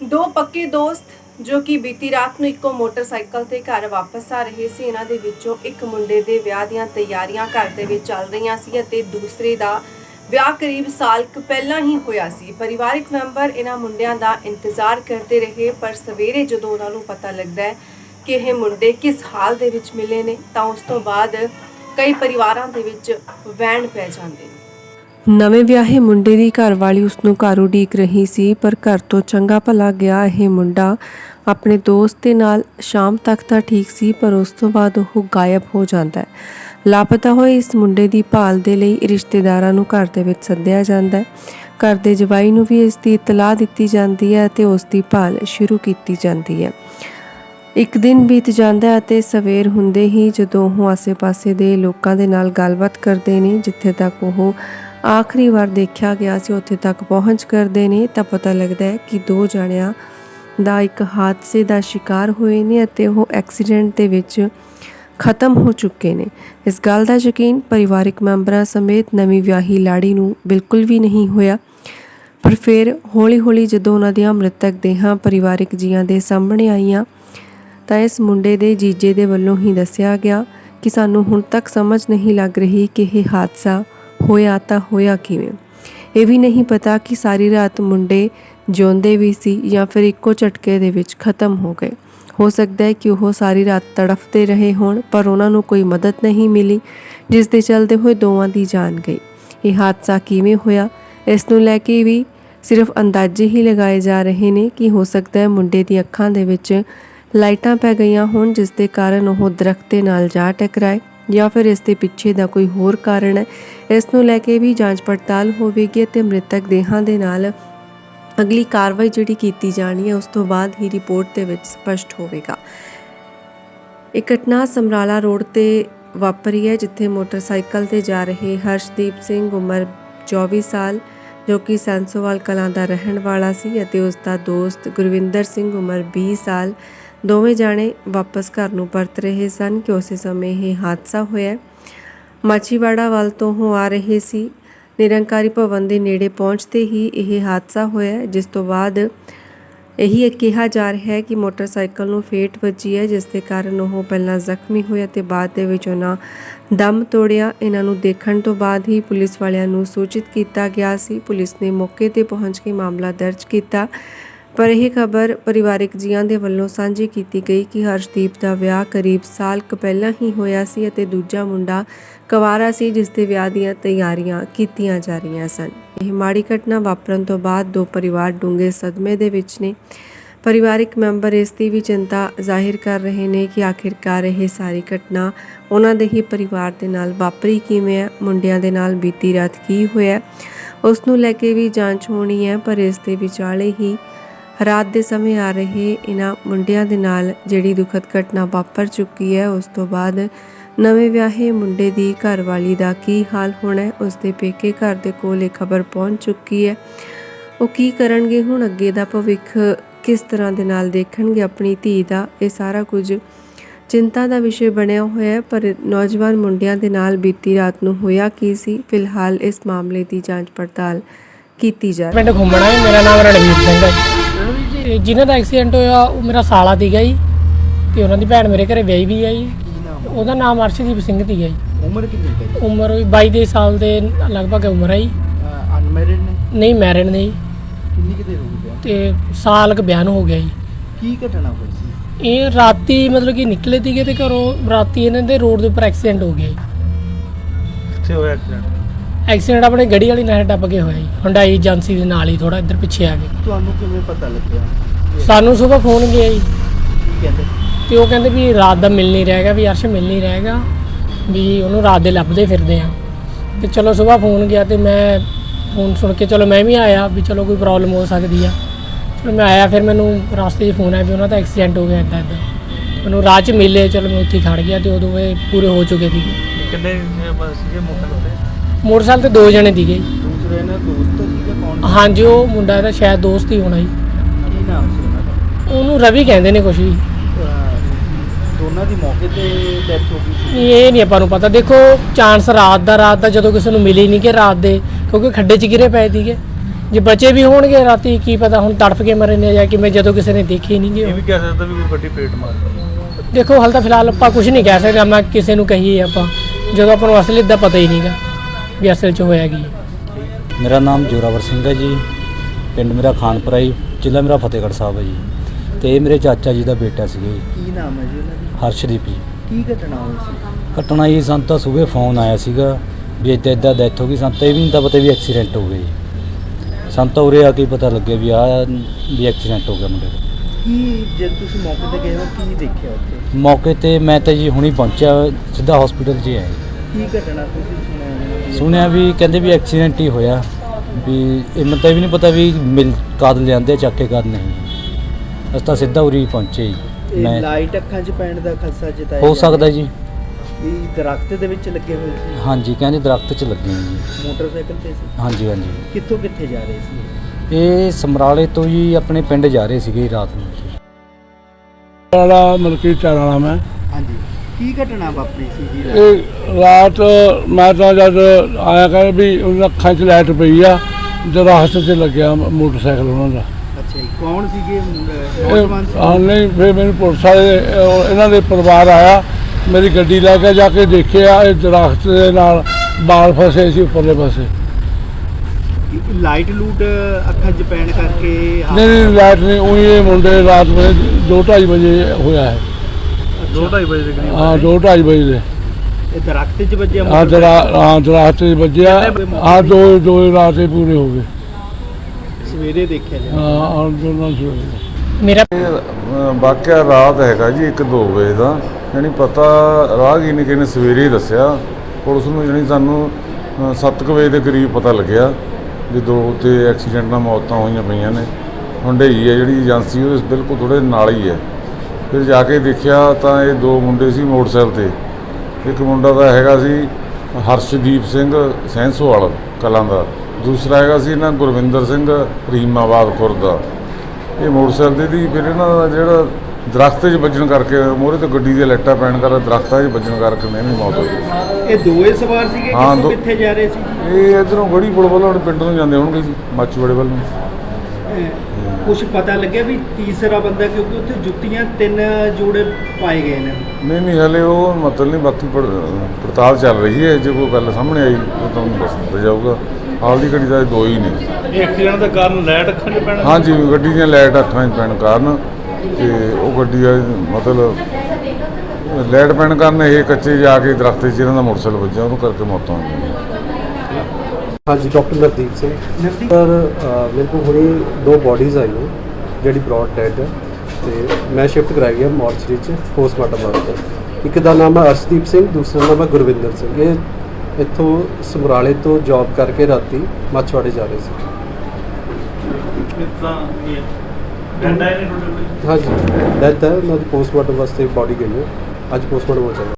ਦੋ ਪੱਕੇ ਦੋਸਤ ਜੋ ਕਿ ਬੀਤੀ ਰਾਤ ਨੂੰ ਇੱਕੋ ਮੋਟਰਸਾਈਕਲ ਤੇ ਘਰ ਵਾਪਸ ਆ ਰਹੇ ਸੀ, ਇਹਨਾਂ ਦੇ ਵਿੱਚੋਂ ਇੱਕ ਮੁੰਡੇ ਦੇ ਵਿਆਹ ਦੀਆਂ ਤਿਆਰੀਆਂ ਘਰ ਦੇ ਵਿੱਚ ਚੱਲ ਰਹੀਆਂ ਸੀ ਅਤੇ ਦੂਸਰੇ ਦਾ ਵਿਆਹ ਕਰੀਬ ਸਾਲ ਕੁ ਪਹਿਲਾਂ ਹੀ ਹੋਇਆ ਸੀ। ਪਰਿਵਾਰਿਕ ਮੈਂਬਰ ਇਹਨਾਂ ਮੁੰਡਿਆਂ ਦਾ ਇੰਤਜ਼ਾਰ ਕਰਦੇ ਰਹੇ, ਪਰ ਸਵੇਰੇ ਜਦੋਂ ਉਹਨਾਂ ਨੂੰ ਪਤਾ ਲੱਗਦਾ ਹੈ ਕਿ ਇਹ ਮੁੰਡੇ ਕਿਸ ਹਾਲ ਦੇ ਵਿੱਚ ਮਿਲੇ ਨੇ, ਤਾਂ ਉਸ ਤੋਂ ਬਾਅਦ ਕਈ ਪਰਿਵਾਰਾਂ ਦੇ ਵਿੱਚ ਵੈਣ ਪੈ ਜਾਂਦੇ ਨੇ। ਨਵੇਂ ਵਿਆਹੇ ਮੁੰਡੇ ਦੀ ਘਰਵਾਲੀ ਉਸ ਨੂੰ ਘਰ ਉਡੀਕ ਰਹੀ ਸੀ, ਪਰ ਘਰ ਤੋਂ ਚੰਗਾ ਭਲਾ ਗਿਆ ਇਹ ਮੁੰਡਾ। ਆਪਣੇ ਦੋਸਤ ਦੇ ਨਾਲ ਸ਼ਾਮ ਤੱਕ ਤਾਂ ਠੀਕ ਸੀ, ਪਰ ਉਸ ਤੋਂ ਬਾਅਦ ਉਹ ਗਾਇਬ ਹੋ ਜਾਂਦਾ ਹੈ। ਲਾਪਤਾ ਹੋਏ ਇਸ ਮੁੰਡੇ ਦੀ ਭਾਲ ਦੇ ਲਈ ਰਿਸ਼ਤੇਦਾਰਾਂ ਨੂੰ ਘਰ ਦੇ ਵਿੱਚ ਸੱਦਿਆ ਜਾਂਦਾ ਹੈ। ਘਰ ਦੇ ਜਵਾਈ ਨੂੰ ਵੀ ਇਸ ਦੀ ਇਤਲਾਹ ਦਿੱਤੀ ਜਾਂਦੀ ਹੈ ਅਤੇ ਉਸ ਦੀ ਭਾਲ ਸ਼ੁਰੂ ਕੀਤੀ ਜਾਂਦੀ ਹੈ। ਇੱਕ ਦਿਨ ਬੀਤ ਜਾਂਦਾ ਹੈ ਅਤੇ ਸਵੇਰ ਹੁੰਦੇ ਹੀ ਜਦੋਂ ਉਹ ਆਸੇ-ਪਾਸੇ ਦੇ ਲੋਕਾਂ ਦੇ ਨਾਲ ਗੱਲਬਾਤ ਕਰਦੇ ਨੇ, ਜਿੱਥੇ ਤੱਕ ਉਹ ਆਖਰੀ ਵਾਰ ਦੇਖਿਆ ਗਿਆ ਸੀ, ਉੱਥੇ ਤੱਕ ਪਹੁੰਚ ਕਰਦੇ ਨੇ ਤਾਂ ਪਤਾ ਲੱਗਦਾ ਹੈ ਕਿ ਦੋ ਜਣਿਆਂ ਦਾ ਇੱਕ ਹਾਦਸੇ ਦਾ ਸ਼ਿਕਾਰ ਹੋਏ ਨੇ ਅਤੇ ਉਹ ਐਕਸੀਡੈਂਟ ਦੇ ਵਿੱਚ ਖਤਮ ਹੋ ਚੁੱਕੇ ਨੇ। ਇਸ ਗੱਲ ਦਾ ਯਕੀਨ ਪਰਿਵਾਰਕ ਮੈਂਬਰਾਂ ਸਮੇਤ ਨਵੀਂ ਵਿਆਹੀ ਲਾੜੀ ਨੂੰ ਬਿਲਕੁਲ ਵੀ ਨਹੀਂ ਹੋਇਆ। ਪਰ ਫਿਰ ਹੌਲੀ-ਹੌਲੀ ਜਦੋਂ ਉਹਨਾਂ ਦੀਆਂ ਮ੍ਰਿਤਕ ਦੇਹਾਂ ਪਰਿਵਾਰਕ ਜੀਆਂ ਦੇ ਸਾਹਮਣੇ ਆਈਆਂ, ਤਾਂ ਇਸ ਮੁੰਡੇ ਦੇ ਜੀਜੇ ਦੇ ਵੱਲੋਂ ਹੀ ਦੱਸਿਆ ਗਿਆ ਕਿ ਸਾਨੂੰ ਹੁਣ ਤੱਕ ਸਮਝ ਨਹੀਂ ਲੱਗ ਰਹੀ ਕਿ ਇਹ ਹਾਦਸਾ ਹੋਇਆ ਤਾਂ ਹੋਇਆ ਕਿਵੇਂ? ਇਹ ਵੀ ਨਹੀਂ ਪਤਾ ਕਿ ਸਾਰੀ ਰਾਤ ਮੁੰਡੇ ਜਿਉਂਦੇ ਵੀ ਸੀ ਜਾਂ ਫਿਰ ਇੱਕੋ ਝਟਕੇ ਦੇ ਵਿੱਚ ਖਤਮ ਹੋ ਗਏ। ਹੋ ਸਕਦਾ ਹੈ ਕਿ ਉਹ ਸਾਰੀ ਰਾਤ ਤੜਫਦੇ ਰਹੇ ਹੋਣ, ਪਰ ਉਹਨਾਂ ਨੂੰ ਕੋਈ ਮਦਦ ਨਹੀਂ ਮਿਲੀ, ਜਿਸ ਦੇ ਚਲਦੇ ਹੋਏ ਦੋਵਾਂ ਦੀ ਜਾਨ ਗਈ। ਇਹ ਹਾਦਸਾ ਕਿਵੇਂ ਹੋਇਆ? ਇਸ ਨੂੰ ਲੈ ਕੇ ਵੀ ਸਿਰਫ ਅੰਦਾਜ਼ੇ ਹੀ ਲਗਾਏ ਜਾ ਰਹੇ ਨੇ ਕਿ ਹੋ ਸਕਦਾ ਹੈ ਮੁੰਡੇ ਦੀ ਅੱਖਾਂ ਦੇ ਵਿੱਚ ਲਾਈਟਾਂ ਪੈ ਗਈਆਂ ਹੋਣ, ਜਿਸ ਦੇ ਕਾਰਨ ਉਹ ਦਰਖਤ ਦੇ ਨਾਲ ਜਾ ਟਕਰਾਏ। ਜਾਂ ਫਿਰ ਇਸ ਦੇ ਪਿੱਛੇ ਦਾ ਕੋਈ ਹੋਰ ਕਾਰਨ ਹੈ, ਇਸ ਨੂੰ ਲੈ ਕੇ ਵੀ ਜਾਂਚ ਪੜਤਾਲ ਹੋਵੇਗੀ ਅਤੇ ਮ੍ਰਿਤਕ ਦੇਹਾਂ ਦੇ ਨਾਲ ਅਗਲੀ ਕਾਰਵਾਈ ਜਿਹੜੀ ਕੀਤੀ ਜਾਣੀ ਹੈ, ਉਸ ਤੋਂ ਬਾਅਦ ਹੀ ਰਿਪੋਰਟ ਦੇ ਵਿੱਚ ਸਪਸ਼ਟ ਹੋਵੇਗਾ। ਇਹ ਘਟਨਾ ਸਮਰਾਲਾ ਰੋਡ ਤੇ ਵਾਪਰੀ ਹੈ, ਜਿੱਥੇ ਮੋਟਰਸਾਈਕਲ ਤੇ ਜਾ ਰਹੇ ਹਰਸ਼ਦੀਪ ਸਿੰਘ ਉਮਰ 24 ਸਾਲ, ਜੋ ਕਿ ਸੈਂਸੋਵਾਲ ਕਲਾਂ ਦਾ ਰਹਿਣ ਵਾਲਾ ਸੀ ਅਤੇ ਉਸ ਦਾ ਦੋਸਤ ਗੁਰਵਿੰਦਰ ਸਿੰਘ ਉਮਰ 20 ਸਾਲ ਦੋਵੇਂ ਜਾਣੇ ਵਾਪਸ ਘਰ ਨੂੰ ਪਰਤ ਰਹੇ ਸਨ ਕਿ ਉਸੇ ਸਮੇਂ ਇਹ ਹਾਦਸਾ ਹੋਇਆ। ਮਾਚੀਵਾੜਾ ਵੱਲ ਤੋਂ ਉਹ ਆ ਰਹੇ ਸੀ। ਨਿਰੰਕਾਰੀ ਭਵਨ ਦੇ ਨੇੜੇ ਪਹੁੰਚਦੇ ਹੀ ਇਹ ਹਾਦਸਾ ਹੋਇਆ, ਜਿਸ ਤੋਂ ਬਾਅਦ ਇਹੀ ਕਿਹਾ ਜਾ ਰਿਹਾ ਹੈ ਕਿ ਮੋਟਰਸਾਈਕਲ ਨੂੰ ਫੇਟ ਵੱਜੀ ਹੈ, ਜਿਸ ਦੇ ਕਾਰਨ ਉਹ ਪਹਿਲਾਂ ਜ਼ਖਮੀ ਹੋਇਆ ਤੇ ਬਾਅਦ ਦੇ ਵਿੱਚ ਉਹਨਾਂ ਦਮ ਤੋੜਿਆ। ਇਹਨਾਂ ਨੂੰ ਦੇਖਣ ਤੋਂ ਬਾਅਦ ਹੀ ਪੁਲਿਸ ਵਾਲਿਆਂ ਨੂੰ ਸੂਚਿਤ ਕੀਤਾ ਗਿਆ ਸੀ। ਪੁਲਿਸ ਨੇ ਮੌਕੇ ਤੇ ਪਹੁੰਚ ਕੇ ਮਾਮਲਾ ਦਰਜ ਕੀਤਾ। ਪਰ ਇਹ ਖਬਰ ਪਰਿਵਾਰਕ ਜੀਆਂ ਦੇ ਵੱਲੋਂ ਸਾਂਝੀ ਕੀਤੀ ਗਈ ਕਿ ਹਰਸ਼ਦੀਪ ਦਾ ਵਿਆਹ ਕਰੀਬ ਸਾਲ ਕੁ ਪਹਿਲਾਂ ਹੀ ਹੋਇਆ ਸੀ ਅਤੇ ਦੂਜਾ ਮੁੰਡਾ ਕੁਵਾਰਾ ਸੀ, ਜਿਸ ਦੇ ਵਿਆਹ ਦੀਆਂ ਤਿਆਰੀਆਂ ਕੀਤੀਆਂ ਜਾ ਰਹੀਆਂ ਸਨ। ਇਹ ਮਾੜੀ ਘਟਨਾ ਵਾਪਰਨ ਤੋਂ ਬਾਅਦ ਦੋ ਪਰਿਵਾਰ ਡੂੰਘੇ ਸਦਮੇ ਦੇ ਵਿੱਚ ਨੇ। ਪਰਿਵਾਰਕ ਮੈਂਬਰ ਇਸ ਦੀ ਵੀ ਚਿੰਤਾ ਜ਼ਾਹਿਰ ਕਰ ਰਹੇ ਨੇ ਕਿ ਆਖਿਰਕਾਰ ਇਹ ਸਾਰੀ ਘਟਨਾ ਉਹਨਾਂ ਦੇ ਹੀ ਪਰਿਵਾਰ ਦੇ ਨਾਲ ਵਾਪਰੀ ਕਿਵੇਂ ਹੈ, ਮੁੰਡਿਆਂ ਦੇ ਨਾਲ ਬੀਤੀ ਰਾਤ ਕੀ ਹੋਇਆ, ਉਸ ਨੂੰ ਲੈ ਕੇ ਵੀ ਜਾਂਚ ਹੋਣੀ ਹੈ, ਪਰ ਇਸ ਦੇ ਵਿਚਾਲੇ ਹੀ ਰਾਤ ਦੇ ਸਮੇਂ ਆ ਰਹੇ ਇਹਨਾਂ ਮੁੰਡਿਆਂ ਦੇ ਨਾਲ ਜਿਹੜੀ ਦੁਖਦ ਘਟਨਾ ਵਾਪਰ ਚੁੱਕੀ ਹੈ, ਉਸ ਤੋਂ ਬਾਅਦ ਨਵੇਂ ਵਿਆਹੇ ਮੁੰਡੇ ਦੀ ਘਰਵਾਲੀ ਦਾ ਕੀ ਹਾਲ ਹੋਣਾ ਹੈ, ਉਸ ਦੇ ਪੇਕੇ ਘਰ ਦੇ ਕੋਲ ਇਹ ਖਬਰ ਪਹੁੰਚ ਚੁੱਕੀ ਹੈ। ਉਹ ਕੀ ਕਰਨਗੇ, ਹੁਣ ਅੱਗੇ ਦਾ ਭਵਿੱਖ ਕਿਸ ਤਰ੍ਹਾਂ ਦੇ ਨਾਲ ਦੇਖਣਗੇ, ਆਪਣੀ ਧੀ ਦਾ ਇਹ ਸਾਰਾ ਕੁਝ ਚਿੰਤਾ ਦਾ ਵਿਸ਼ੇ ਬਣਿਆ ਹੋਇਆ ਹੈ, ਪਰ ਨੌਜਵਾਨ ਮੁੰਡਿਆਂ ਦੇ ਨਾਲ ਬੀਤੀ ਰਾਤ ਨੂੰ ਹੋਇਆ ਕੀ ਸੀ, ਫਿਲਹਾਲ ਇਸ ਮਾਮਲੇ ਦੀ ਜਾਂਚ ਪੜਤਾਲ ਕੀਤੀ ਜਾ ਰਹੀ ਹੈ। ਪਿੰਡ ਘੁੰਮਣਾ ਹੈ, ਮੇਰਾ ਨਾਮ ਰਣਵੀਰ ਸਿੰਘ ਹੈ। ਤੇ ਜਿਨ੍ਹਾਂ ਦਾ ਐਕਸੀਡੈਂਟ ਹੋਇਆ ਉਹ ਮੇਰਾ ਸਾਲਾ ਸੀਗਾ ਜੀ ਤੇ ਉਹਨਾਂ ਦੀ ਭੈਣ ਮੇਰੇ ਘਰੇ ਵਿਆਹੀ ਵੀ ਜੀ। ਉਹਦਾ ਨਾਮ ਅਰਸ਼ਦੀਪ ਸਿੰਘ ਸੀਗਾ ਜੀ। ਉਮਰ ਕਿੰਨੀ ਹੈ ਉਮਰ ਵੀ 22 ਦੇ ਸਾਲ ਦੇ ਲਗਭਗ ਉਮਰ ਹੈ ਜੀ। ਅਨਮੈਰਿਡ ਨੇ? ਨਹੀਂ ਮੈਰਿਡ ਨੇ ਜੀ। ਕਿੰਨੀ ਕਿਤੇ ਹੋ ਗਿਆ ਤੇ ਸਾਲ ਕ ਬਿਆਨ ਹੋ ਗਿਆ ਜੀ। ਕੀ ਘਟਨਾ ਹੋਈ ਸੀ? ਇਹ ਰਾਤੀ ਮਤਲਬ ਕਿ ਨਿਕਲੇ ਸੀਗੇ ਤੇ ਘਰੋਂ ਰਾਤੀ ਇਹਨਾਂ ਦੇ ਰੋਡ ਦੇ ਉੱਪਰ ਐਕਸੀਡੈਂਟ ਹੋ ਗਿਆ ਜੀ। ਕਿੱਥੇ ਹੋਇਆ ਐਕਸੀਡੈਂਟ ਐਕਸੀਡੈਂਟ ਆਪਣੇ ਗੱਡੀ ਵਾਲੀ ਨਹਿਰ ਟੱਪ ਕੇ ਹੋਇਆ ਜੀ। ਹੁੰਡਾਈ ਏਜੰਸੀ ਦੇ ਨਾਲ ਹੀ ਥੋੜਾ ਇੱਧਰ ਪਿੱਛੇ ਆ ਗਏ। ਤੁਹਾਨੂੰ ਕਿਵੇਂ ਪਤਾ ਲੱਗਿਆ? ਸਾਨੂੰ ਸਵੇਰ ਫੋਨ ਗਿਆ ਜੀ। ਕੀ ਕਹਿੰਦੇ? ਤੇ ਉਹ ਕਹਿੰਦੇ ਵੀ ਰਾਤ ਦਾ ਮਿਲ ਨਹੀਂ ਰਹੇਗਾ ਵੀ ਅਰਸ਼ ਮਿਲ ਨਹੀਂ ਰਹੇਗਾ ਵੀ ਉਹਨੂੰ ਰਾਤ ਦੇ ਲੱਭਦੇ ਫਿਰਦੇ ਆ। ਤੇ ਚਲੋ ਸਵੇਰ ਫੋਨ ਗਿਆ ਤੇ ਮੈਂ ਫੋਨ ਸੁਣ ਕੇ ਚਲੋ ਮੈਂ ਵੀ ਆਇਆ ਵੀ ਚਲੋ ਕੋਈ ਪ੍ਰੋਬਲਮ ਹੋ ਸਕਦੀ ਆ। ਚਲੋ ਮੈਂ ਆਇਆ ਫਿਰ ਮੈਨੂੰ ਰਾਸਤੇ 'ਚ ਫੋਨ ਆਇਆ ਵੀ ਉਹਨਾਂ ਦਾ ਐਕਸੀਡੈਂਟ ਹੋ ਗਿਆ ਇੱਦਾਂ ਇੱਦਾਂ। ਮੈਨੂੰ ਰਾਹ 'ਚ ਮਿਲੇ ਚਲੋ ਮੈਂ ਉੱਥੇ ਖੜ ਗਿਆ ਤੇ ਉਦੋਂ ਇਹ ਪੂਰੇ ਹੋ ਚੁੱਕੇ ਸੀਗੇ। ਕਿੰਨੇ ਸੀਗੇ ਮੋਟਰ ਤੇ? ਮੋਟਰਸਾਈਕਲ ਤੇ ਦੋ ਜਣੇ ਸੀਗੇ ਦੂਸਰੇ ਨੇ ਦੋਸਤ ਸੀਗਾ ਕੌਣ ਹਾਂਜੀ ਉਹ ਮੁੰਡਾ ਇਹਦਾ ਸ਼ਾਇਦ ਦੋਸਤ ਹੀ ਹੋਣਾ ਜੀ ਕੀ ਨਾਮ ਸੀ ਉਹਨਾਂ ਦਾ? ਉਹਨੂੰ ਰਵੀ ਕਹਿੰਦੇ ਨੇ ਕੁਛ ਵੀ। ਅਹ, ਦੋਨਾਂ ਦੀ ਮੌਕੇ ਤੇ ਡੈਥ ਹੋ ਗਈ ਸੀ। ਨਹੀਂ, ਇਹ ਨਹੀਂ ਆਪਾਂ ਨੂੰ ਪਤਾ। ਦੇਖੋ ਚਾਂਸ ਰਾਤ ਦਾ ਰਾਤ ਦਾ ਜਦੋਂ ਕਿਸੇ ਨੂੰ ਮਿਲੀ ਨਹੀਂ ਕਿ ਰਾਤ ਦੇ ਕਿਉਂਕਿ ਖੱਡੇ 'ਚ ਗਿਰੇ ਪਏ ਸੀਗੇ। ਜੇ ਬਚੇ ਵੀ ਹੋਣਗੇ ਰਾਤੀ ਕੀ ਪਤਾ ਹੁਣ ਤੜਫ ਕੇ ਮਰੇ ਨੇ ਜਾਂ ਕਿਵੇਂ ਜਦੋਂ ਕਿਸੇ ਨੇ ਦੇਖੇ ਨਹੀਂ ਇਹ ਵੀ ਕਹਿ ਸਕਦਾ ਵੀ ਕੋਈ ਗੱਡੀ ਪੇਟ ਮਾਰ। ਦੇਖੋ ਹਾਲ ਤਾਂ ਫਿਲਹਾਲ ਆਪਾਂ ਕੁਝ ਨਹੀਂ ਕਹਿ ਸਕਦੇ। ਮੈਂ ਕਿਸੇ ਨੂੰ ਕਹੀਏ ਆਪਾਂ। ਜਦੋਂ ਆਪਾਂ ਨੂੰ ਅਸਲੀ ਦਾ ਪਤਾ ਹੀ ਨਹੀਂਗਾ ਵੀ ਅਸਲ 'ਚ ਹੋਇਆ ਕੀ। ਮੇਰਾ ਨਾਮ ਜੋਰਾਵਰ ਸਿੰਘ ਹੈ ਜੀ। ਪਿੰਡ ਮੇਰਾ ਖਾਨਪੁਰਾ ਜੀ ਜ਼ਿਲ੍ਹਾ ਮੇਰਾ ਫਤਿਹਗੜ੍ਹ ਸਾਹਿਬ ਹੈ ਜੀ। ਤੇ ਇਹ ਮੇਰੇ ਚਾਚਾ ਜੀ ਦਾ ਬੇਟਾ ਸੀਗਾ ਜੀ। ਕੀ ਨਾਮ ਹੈ ਜੀ ਉਹਨਾਂ ਦੀ? ਹਰਸ਼ਦੀਪ ਜੀ। ਕੀ ਘਟਨਾ ਹੋਈ ਸੀ? ਘਟਨਾ ਜੀ ਸਾਨੂੰ ਤਾਂ ਸਵੇਰੇ ਫੋਨ ਆਇਆ ਸੀਗਾ ਵੀ ਇੱਦਾਂ ਇੱਦਾਂ ਡੈਥ ਹੋ ਗਈ। ਸਾਨੂੰ ਤਾਂ ਇਹ ਵੀ ਨਹੀਂ ਤਾਂ ਪਤਾ ਵੀ ਐਕਸੀਡੈਂਟ ਹੋ ਗਿਆ ਜੀ ਸਾਨੂੰ ਤਾਂ ਉਰੇ ਆ ਕੇ ਹੀ ਪਤਾ ਲੱਗਿਆ ਵੀ ਆ ਵੀ ਐਕਸੀਡੈਂਟ ਹੋ ਗਿਆ ਮੁੰਡੇ ਦਾ। ਕੀ ਜਦ ਤੁਸੀਂ ਮੌਕੇ ਤੇ ਗਏ ਹੋ ਕੀ ਦੇਖਿਆ ਉੱਥੇ? ਮੌਕੇ ਤੇ ਮੈਂ ਤਾਂ ਜੀ ਹੁਣੀ ਪਹੁੰਚਿਆ ਸਿੱਧਾ ਹਸਪੀਟਲ 'ਚ ਹੀ ਆਇਆ। ਜੀ। ਕੀ ਘਟਨਾ ਤੁਸੀਂ ਸੁਣਿਆ? ਸੁਣਿਆ ਵੀ ਕਹਿੰਦੇ ਵੀ ਐਕਸੀਡੈਂਟ ਹੀ ਹੋਇਆ। ਵੀ ਇਹ ਮੈਨੂੰ ਤਾਂ ਵੀ ਨਹੀਂ ਪਤਾ ਵੀ ਮਿਲ ਕਦ ਲਿਆਂਦੇ ਆ, ਚੱਕ ਕੇ ਕਦ ਨਹੀਂ। ਅਸੀਂ ਤਾਂ ਸਿੱਧਾ ਉਰੀ ਪਹੁੰਚੇ ਜੀ। ਇਹ ਮੈਂ ਲਾਈਟ ਅੱਖਾਂ 'ਚ ਪੈਣ ਦਾ ਖਦਸ਼ਾ ਜਤਾਇਆ ਹੋ ਜਾ ਸਕਦਾ ਰਿਹਾ। ਜੀ। ਵੀ ਦਰਖਤ ਦੇ ਵਿੱਚ ਲੱਗੇ ਹੋਏ ਸੀ। ਹਾਂਜੀ ਕਹਿੰਦੇ ਦਰਖਤ 'ਚ ਲੱਗੇ ਨੇ ਜੀ ਮੋਟਰਸਾਈਕਲ ਤੇ ਸੀ। ਹਾਂਜੀ ਹਾਂਜੀ। ਕਿੱਥੋਂ ਕਿੱਥੇ ਜਾ ਰਹੇ ਸੀ? ਇਹ ਸਮਰਾਲੇ ਤੋਂ ਜੀ ਆਪਣੇ ਪਿੰਡ ਜਾ ਰਹੇ ਸੀਗੇ ਰਾਤ ਨੂੰ। ਜੀ। ਵਾਲਾ ਮਲਕੀ ਚਾਲਾ ਮੈਂ। ਹਾਂਜੀ। ਕੀ ਘਟਨਾ ਵਾਪਰੀ ਸੀ ਜੀ ਇਹ ਰਾਤ ਮੈਂ ਤਾਂ ਜਦ ਆਇਆ ਕਰ ਵੀ ਉਹਨਾਂ ਅੱਖਾਂ 'ਚ ਲਾਈਟ ਪਈ ਆ ਦਰਖਤ 'ਤੇ ਲੱਗਿਆ ਮ- ਮੋਟਰਸਾਈਕਲ ਉਹਨਾਂ ਦਾ। ਅੱਛਾ ਜੀ ਕੌਣ ਸੀਗੇ ਨੌਜਵਾਨ ਸੀ? ਹਾਂ ਨਹੀਂ ਫਿਰ ਮੈਨੂੰ ਪੁਲਿਸ ਵਾਲੇ ਇਹਨਾਂ ਦੇ ਪਰਿਵਾਰ ਆਇਆ ਮੇਰੀ ਗੱਡੀ ਲੈ ਕੇ ਜਾ ਕੇ ਦੇਖਿਆ ਇਹ ਦਰਖਤ ਦੇ ਨਾਲ ਬਾਲ ਫਸੇ ਸੀ ਉੱਪਰਲੇ ਪਾਸੇ। ਲਾਈਟ ਲੂਟ ਅੱਖਾਂ 'ਚ ਪੈਣ ਕਰਕੇ ਨਹੀਂ ਨਹੀਂ ਲਾਈਟ ਨਹੀਂ ਉਹੀ ਇਹ ਮੁੰਡੇ ਰਾਤ ਵੇਲੇ 2:30 ਵਜੇ ਹੋਇਆ ਹੈ। 2:30 ਵਜੇ ਦੇ ਕਰੀਬ ਹਾਂ 2:30 ਵਜੇ ਦੇ। ਇਹ ਦਰਖਤ 'ਚ ਵੱਜਿਆ ਹਾਂ ਮੋਟਰਸਾਈਕਲ? ਦਰਾ ਹਾਂ ਦਰਖਤ 'ਚ ਵੱਜਿਆ। ਹਾਂ ਦੋ ਦੋ ਰਾਤੇ ਪੂਰੇ ਹੋ ਗਏ। ਸਵੇਰੇ ਦੇਖਿਆ ਜੀ। ਹਾਂ ਹਾਂ ਦੋਨਾਂ ਸਵੇਰੇ। ਮੇਰਾ ਵਾਕਿਆ ਰਾਤ ਹੈਗਾ ਜੀ 1-2 ਵਜੇ ਦਾ। ਯਾਨੀ ਪਤਾ ਰਾਹਗੀਰ ਨੇ ਕਿਨੇ ਸਵੇਰੇ ਹੀ ਦੱਸਿਆ। ਪੁਲਿਸ ਨੂੰ ਯਾਨੀ ਸਾਨੂੰ 7 ਵਜੇ ਦੇ ਕਰੀਬ ਪਤਾ ਲੱਗਿਆ ਵੀ ਦੋ ਤੇ ਐਕਸੀਡੈਂਟ ਨਾਲ ਮੌਤਾਂ ਹੋਈਆਂ ਪਈਆਂ ਨੇ। ਹੁੰਡਈ ਹੈ ਜਿਹੜੀ ਏਜੰਸੀ ਉਹਦੇ ਬਿਲਕੁਲ ਥੋੜੇ ਨਾਲ ਹੀ ਹੈ। ਫਿਰ ਜਾ ਕੇ ਦੇਖਿਆ ਤਾਂ ਇਹ ਦੋ ਮੁੰਡੇ ਸੀ ਮੋਟਰਸਾਈਕਲ ਤੇ। ਇੱਕ ਮੁੰਡਾ ਦਾ ਹੈਗਾ ਸੀ ਹਰਸ਼ਦੀਪ ਸਿੰਘ ਸੈਂਸੋਵਾਲ ਕਲਾਂ ਦਾ। ਦੂਸਰਾ ਹੈਗਾ ਸੀ ਨਾ ਗੁਰਵਿੰਦਰ ਸਿੰਘ ਰੀਮਾਬਾਦ ਖੁਰਦ ਦਾ। ਇਹ ਮੋਟਰਸਾਈਕਲ ਦੀ ਫਿਰ ਇਹਨਾਂ ਦਾ ਜਿਹੜਾ ਦਰਖਤ 'ਚ ਵੱਜਣ ਕਰਕੇ ਮੋਹਰੇ ਤੇ ਗੱਡੀ ਦੀਆਂ ਲਾਈਟਾਂ ਪੈਣ ਕਰਕੇ ਦਰਖਤਾਂ 'ਚ ਵੱਜਣ ਕਰਕੇ ਇਹਨਾਂ ਦੀ ਮੌਤ ਹੋ ਗਈ ਇਹ ਦੋਏ ਸਵਾਰ ਸੀਗੇ ਹਾਂ, ਕਿੱਥੋਂ ਦੋ- ਜਾ ਰਹੇ ਸੀ? ਇਹ ਇਧਰੋਂ ਗੜੀ ਪੁਲ ਵੱਲੋਂ ਪਿੰਡ ਨੂੰ ਜਾਂਦੇ ਹੋਣਗੇ ਜੀ ਮਾਚੀਵਾੜੇ ਵੱਲ ਨੂੰ। ਕੁਝ ਪਤਾ ਲੱਗਿਆ ਵੀ ਤੀਸਰਾ ਬੰਦਾ ਕਿਉਂਕਿ ਉੱਥੇ ਜੁੱਤੀਆਂ ਤਿੰਨ ਜੋੜੇ ਪਾਏ ਗਏ ਨੇ। ਨਹੀਂ ਨਹੀਂ ਹਲੇ ਉਹ ਮਤਲਬ ਨਹੀਂ ਬਾਕੀ ਪੜ- ਪੜਤਾਲ ਚੱਲ ਰਹੀ ਹੈ ਜੇ ਕੋਈ ਗੱਲ ਸਾਹਮਣੇ ਆਈ ਉਹ ਤੁਹਾਨੂੰ ਦੱਸ ਦਿੱਤਾ ਜਾਊਗਾ। ਹਾਲ ਦੀ ਘੜੀ ਦਾ ਦੋ ਹੀ ਨੇ। ਐਕਸੀਡੈਂਟ ਦਾ ਕਾਰਨ ਲਾਈਟ ਅੱਖਾਂ 'ਚ ਪੈਣਾ। ਹਾਂਜੀ ਗੱਡੀ ਦੀਆਂ ਲਾਈਟ ਅੱਖਾਂ 'ਚ ਪੈਣ ਕਾਰਨ ਤੇ ਉਹ ਗੱਡੀ ਦਾ ਮਤਲਬ ਲਾਈਟ ਪੈਣ ਕਾਰਨ ਇਹ ਕੱਚੇ ਜਾ ਕੇ ਦਰਖਤ 'ਚ ਇਹਨਾਂ ਦਾ ਮੋਟਰਸਾਈਕਲ ਵੱਜਿਆ ਉਹਨੂੰ ਕਰਕੇ ਮੌਤਾਂ ਹੋ ਗਈਆਂ ਹਾਂਜੀ ਡਾਕਟਰ ਨਵਦੀਪ ਸਿੰਘ। ਨਵਦੀਪ? ਸਰ ਮੇਰੇ ਕੋਲ ਹੁਣੇ ਦੋ ਬੋਡੀਜ਼ ਆਈਆਂ ਜਿਹੜੀ ਬ੍ਰੌਡ ਡੈਡ ਹੈ ਤੇ ਮੈਂ ਸ਼ਿਫਟ ਕਰਾਈ ਗਿਆ ਮੋਰਚਰੀ ਚ ਪੋਸਟਮਾਰਟਮ ਵਾਸਤੇ। ਇੱਕ ਦਾ ਨਾਮ ਹੈ ਅਰਸ਼ਦੀਪ ਸਿੰਘ ਦੂਸਰਾ ਨਾਮ ਹੈ ਗੁਰਵਿੰਦਰ ਸਿੰਘ। ਇਹ ਇੱਥੋਂ ਸਮਰਾਲੇ ਤੋਂ ਜੌਬ ਕਰਕੇ ਰਾਤੀ ਮੱਛਵਾੜੇ ਜਾ ਰਹੇ ਸੀ। ਹਾਂਜੀ ਡੈਥ ਹੈ ਦੀ ਪੋਸਟਮਾਰਟਮ ਵਾਸਤੇ ਬੋਡੀ ਗਈ ਹੈ। ਅੱਜ ਪੋਸਟਮਾਰਟਮ ਹੋ ਜਾਏਗਾ।